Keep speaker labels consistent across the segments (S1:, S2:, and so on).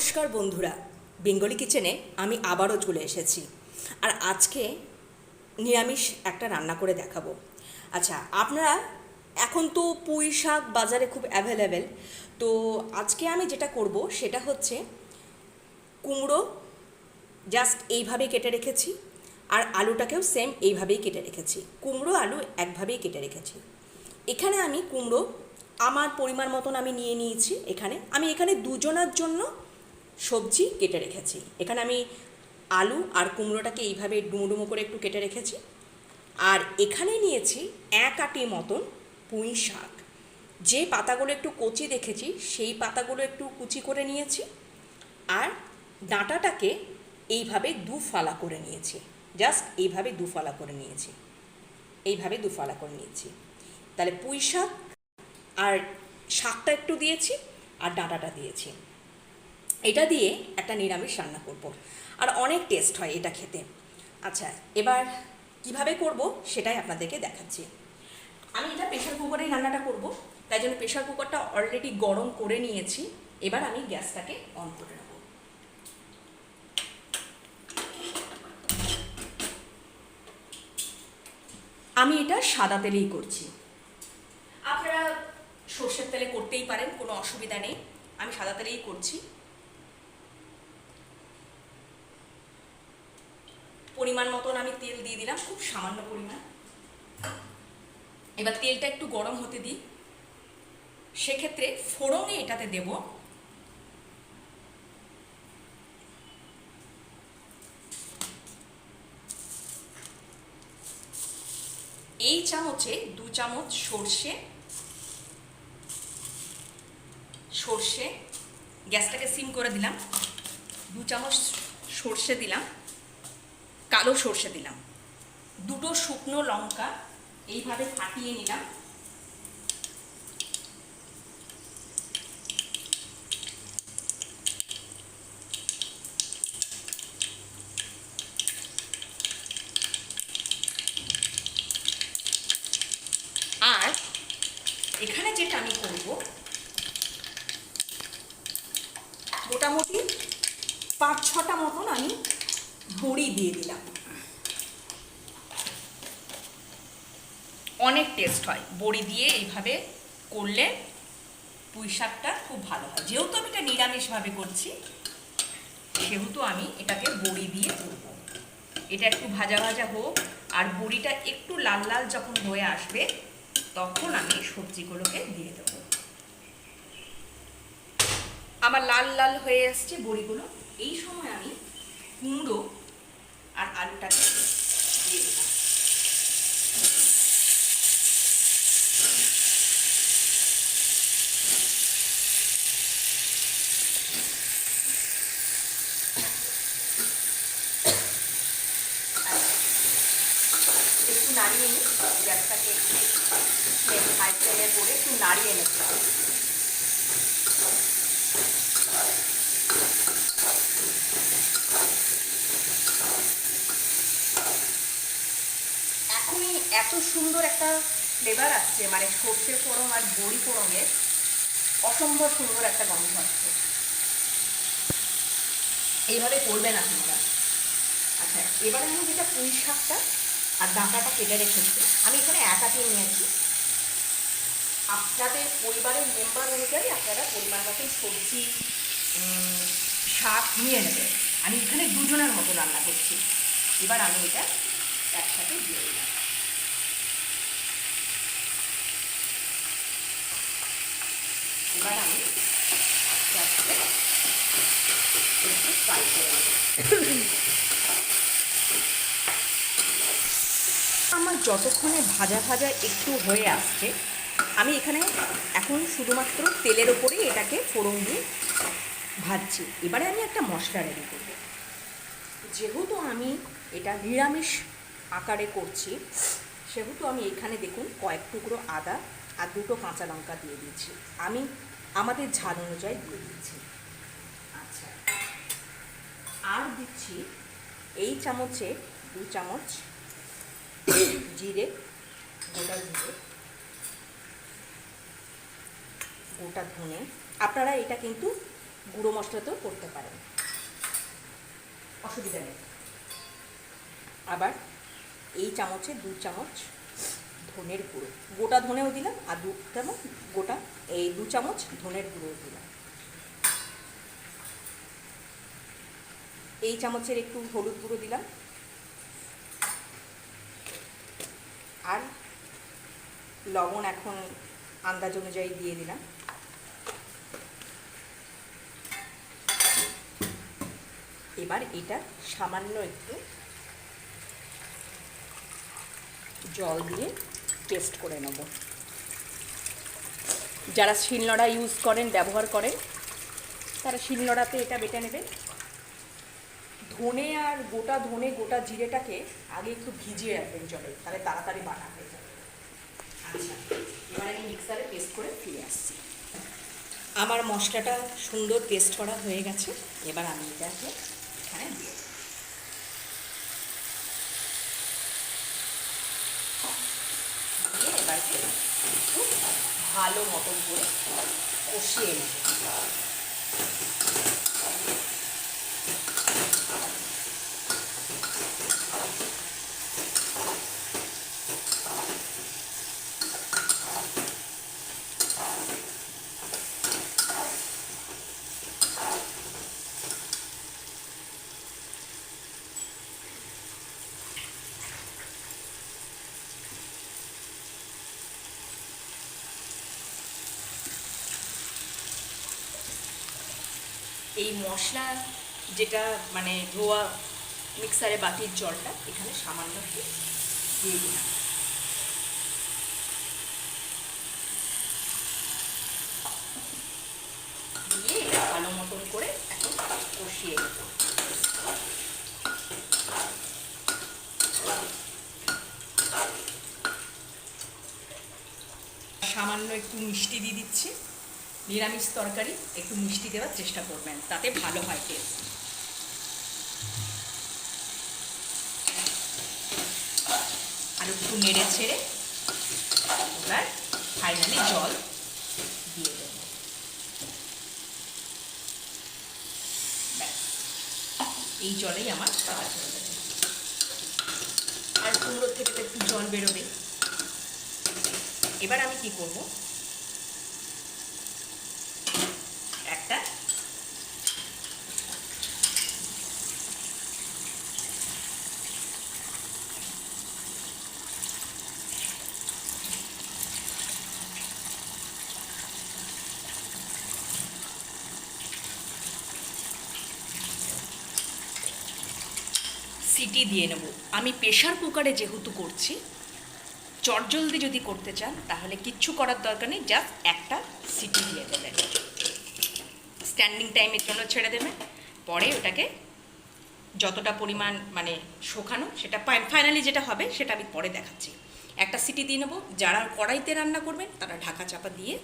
S1: নমস্কার বন্ধুরা। বেঙ্গলি কিচেনে আমি আবারও চলে এসেছি। আর আজকে নিরামিষ একটা রান্না করে দেখাবো। আচ্ছা আপনারা এখন তো পুঁই শাক বাজারে খুব অ্যাভেলেবেল তো আজকে আমি যেটা করব, সেটা হচ্ছে কুমড়ো জাস্ট এইভাবে কেটে রেখেছি, আর আলুটাকেও সেম এইভাবেই কেটে রেখেছি। কুমড়ো, আলু একভাবেই কেটে রেখেছি। এখানে আমি কুমড়ো আমার পরিমাণ মতন আমি নিয়ে নিয়েছি এখানে। আমি এখানে দুজনার জন্য সবজি কেটে রেখেছি। এখানে আমি আলু আর কুমড়োটাকে এইভাবে ডুমো ডুমো করে একটু কেটে রেখেছি। আর এখানে নিয়েছি এক আটি মতন পুঁই শাক। যে পাতাগুলো একটু কচি দেখেছি, সেই পাতাগুলো একটু কুচি করে নিয়েছি। আর ডাঁটাটাকে এইভাবে দু ফালা করে নিয়েছি। জাস্ট এইভাবে দু ফালা করে নিয়েছি। এইভাবে দু ফালা করে নিয়েছি। তাহলে পুঁই শাক আর শাকটা একটু দিয়েছি আর ডাঁটাটা দিয়েছি। এটা দিয়ে একটা নিরামিষ রান্না করব। আর অনেক টেস্ট হয় এটা খেতে। আচ্ছা এবার কীভাবে করব সেটাই আপনাদেরকে দেখাচ্ছি। আমি এটা প্রেশার কুকারেই রান্নাটা করব, তাই জন্য প্রেশার কুকারটা অলরেডি গরম করে নিয়েছি। এবার আমি গ্যাসটাকে অন করে নেব। আমি এটা সাদা তেলেই করছি। আপনারা সর্ষের তেলে করতেই পারেন, কোনো অসুবিধা নেই। আমি সাদা তেলেই করছি পরিমাণ মতন আমি তেল দিয়ে দিলাম, খুব সামান্য পরিমাণ। এবার তেলটা একটু গরম হতে দিই। সেক্ষেত্রে ফোড়নে এটাতে দেব এই চামচে দু চামচ সর্ষে সর্ষে, গ্যাসটাকে সিম করে দিলাম। দু চামচ সর্ষে দিলাম। কালো সর্ষে দিলাম। দুটো শুকনো লঙ্কা এইভাবে ফাটিয়ে নিলাম। আর এখানে যেটা আমি করব, মোটামুটি পাঁচ ছটা মতন আমি বড়ি দিয়ে দিলাম। অনেক টেস্ট হয়। বড়ি দিয়ে এইভাবে করলে পুঁই শাকটা খুব ভালো হয়। যেহেতু আমি এটা নিরামিষভাবে করছি, সেহেতু আমি এটাকে বড়ি দিয়ে করব। এটা একটু ভাজা ভাজা হোক, আর বড়িটা একটু লাল লাল যখন হয়ে আসবে, তখন আমি সবজিগুলোকে দিয়ে দেবো। আমার লাল লাল হয়ে আসছে বড়িগুলো। এই সময় আমি কুমড়ো আর আলুটাকে দিয়ে দেবো একটু নাড়িয়ে নিই গ্যাসটাকে একটু ফ্লেম হাই ফ্লেমে করে একটু নাড়িয়ে নিতে হবে এত সুন্দর একটা ফ্লেভার আসছে মানে সর্ষে ফোড়ন আর বড়ি ফোড়নের অসম্ভব সুন্দর একটা গন্ধ আসছে। এইভাবে করবেন আপনারা। আচ্ছা এবারে আমি যেটা পুঁই শাকটা আর ডাঁটাটা কেটে রেখেছি, আমি এখানে একাটি নিয়েছি। আপনাদের পরিবারের মেম্বার অনুযায়ী আপনারা পরিমাণ মতন সবজি শাক নিয়ে নেবেন। আমি এখানে দুজনের মতো রান্না করছি। এবার আমি এটা একসাথে দিয়ে দিলাম। আমার যতক্ষণে ভাজা ভাজা একটু হয়ে আসছে, আমি এখানে এখন শুধুমাত্র তেলের ওপরেই এটাকে ফোড়ন দিয়ে ভাজছি। এবারে আমি একটা মশলা রেডি করব। যেহেতু আমি এটা নিরামিষ আকারে করছি, সেহেতু আমি এখানে দেখুন কয়েক টুকরো আদা আর দুটো কাঁচা লঙ্কা দিয়ে দিয়েছি। আমি আমাদের ঝাল অনুযায়ী দিয়ে দিয়েছি আচ্ছা। আর দিচ্ছি এই চামচে দু চামচ জিরে গোটা জিরে গোটা ধনে। আপনারা এটা কিন্তু গুঁড়ো মশলাতেও করতে পারেন। অসুবিধা নেই। আবার এই চামচে দু চামচ ধনের গুঁড়ো। গোটা ধনেও দিলাম আর দু চামচ গোটা এই দু চামচ ধনের গুঁড়ো দিলাম। এই চামচের একটু হলুদ গুঁড়ো দিলাম। আর লবণ এখন আন্দাজ অনুযায়ী দিয়ে দিলাম। এবার এটা সামান্য একটু জল দিয়ে টেস্ট করে নেব। যারা শিলনোড়া ইউজ করেন, ব্যবহার করেন, তারা শিলনোড়াতে এটা বেটে নেবেন। ধনে আর গোটা ধনে, গোটা জিরেটাকে আগে একটু ভিজিয়ে রাখবেন জলে, তাহলে তাড়াতাড়ি বাটা হয়ে যাবে। আচ্ছা এবার আমি মিক্সারে পেস্ট করে ফিরে আসছি। আমার মশলাটা সুন্দর পেস্ট করা হয়ে গেছে, এবার আমি এটাকে এখানে দিয়ে এবারকে একটু ভালো মতন করে কষিয়ে নেব। এই মশলা যেটা মানে ধোয়া মিক্সারে বাটির জলটা এখানে সামান্য দিয়ে দিলাম দিয়ে এটা ভালো মতন করে এখন কষিয়ে নেব সামান্য একটু মিষ্টি দিয়ে দিচ্ছি নিরামিষ তরকারি একটু মিষ্টি দেওয়ার চেষ্টা করবেন, তাতে ভালো হয় টেস্ট আর একটু নেড়ে ছেড়ে এবার ফাইনালি জল দিয়ে দেব। এই জলেই আমার যাবে। আর কুমড়োর থেকে তো একটু জল বেরোবে। এবার আমি কি করব একটা সিটি দিয়ে নেব। আমি প্রেশার কুকারে যেহেতু করছি চটজলদি যদি করতে চান, তাহলে কিচ্ছু করার দরকার নেই জাস্ট একটা সিটি দিয়ে দেবেন। স্ট্যান্ডিং টাইমের জন্য ছেড়ে দেবেন। পরে ওটাকে যতটা পরিমাণ মানে শোকানো, সেটা ফাইনালি যেটা হবে, সেটা আমি পরে দেখাচ্ছি। একটা সিটি দিয়ে নেব, যারা কড়াইতে রান্না করবেন, তারা ঢাকা চাপা দিয়ে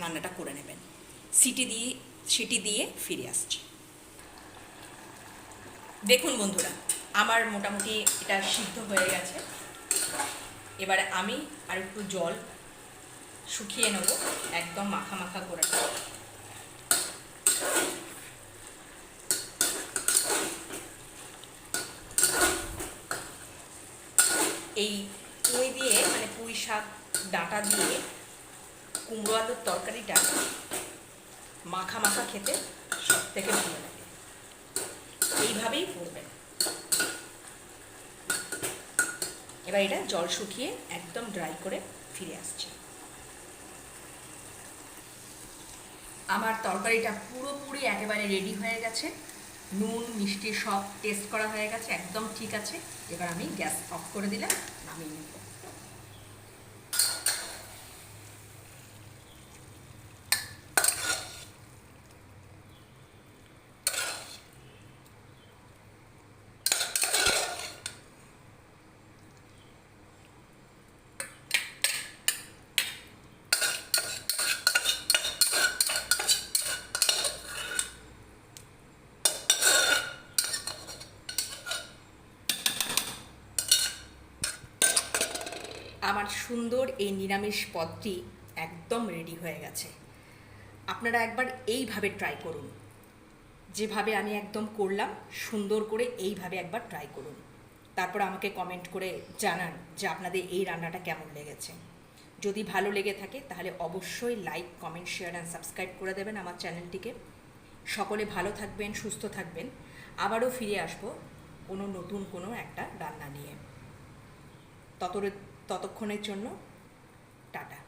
S1: রান্নাটা করে নেবেন। সিটি দিয়ে সিটি দিয়ে ফিরে আসছি। দেখুন বন্ধুরা, আমার মোটামুটি এটা সিদ্ধ হয়ে গেছে। এবারে আমি আর একটু জল শুকিয়ে নেব, একদম মাখা মাখা করে এই পুঁই দিয়ে মানে পুঁই শাক ডাঁটা দিয়ে কুমড়ো আলুর তরকারিটা মাখা মাখা খেতে সব থেকে ভালো লাগে। এইভাবেই করবেন এবার এটা জল শুকিয়ে একদম ড্রাই করে ফিরে আসছে। আমার তরকারিটা পুরোপুরি একেবারে রেডি হয়ে গেছে। নুন, মিষ্টি সব টেস্ট করা হয়ে গেছে, একদম ঠিক আছে। এবার আমি গ্যাস অফ করে দিলাম, নামিয়ে নেব। আমার সুন্দর এই নিরামিষ পদটি একদম রেডি হয়ে গেছে। আপনারা একবার এইভাবে ট্রাই করুন। যেভাবে আমি একদম করলাম, সুন্দর করে এইভাবে একবার ট্রাই করুন। তারপর আমাকে কমেন্ট করে জানান যে আপনাদের এই রান্নাটা কেমন লেগেছে। যদি ভালো লেগে থাকে, তাহলে অবশ্যই like comment share and subscribe করে দেবেন আমার চ্যানেলটিকে। সকলে ভালো থাকবেন, সুস্থ থাকবেন। আবারও ফিরে আসব কোনো নতুন কোনো একটা রান্না নিয়ে। তত ততক্ষণের জন্য টাটা।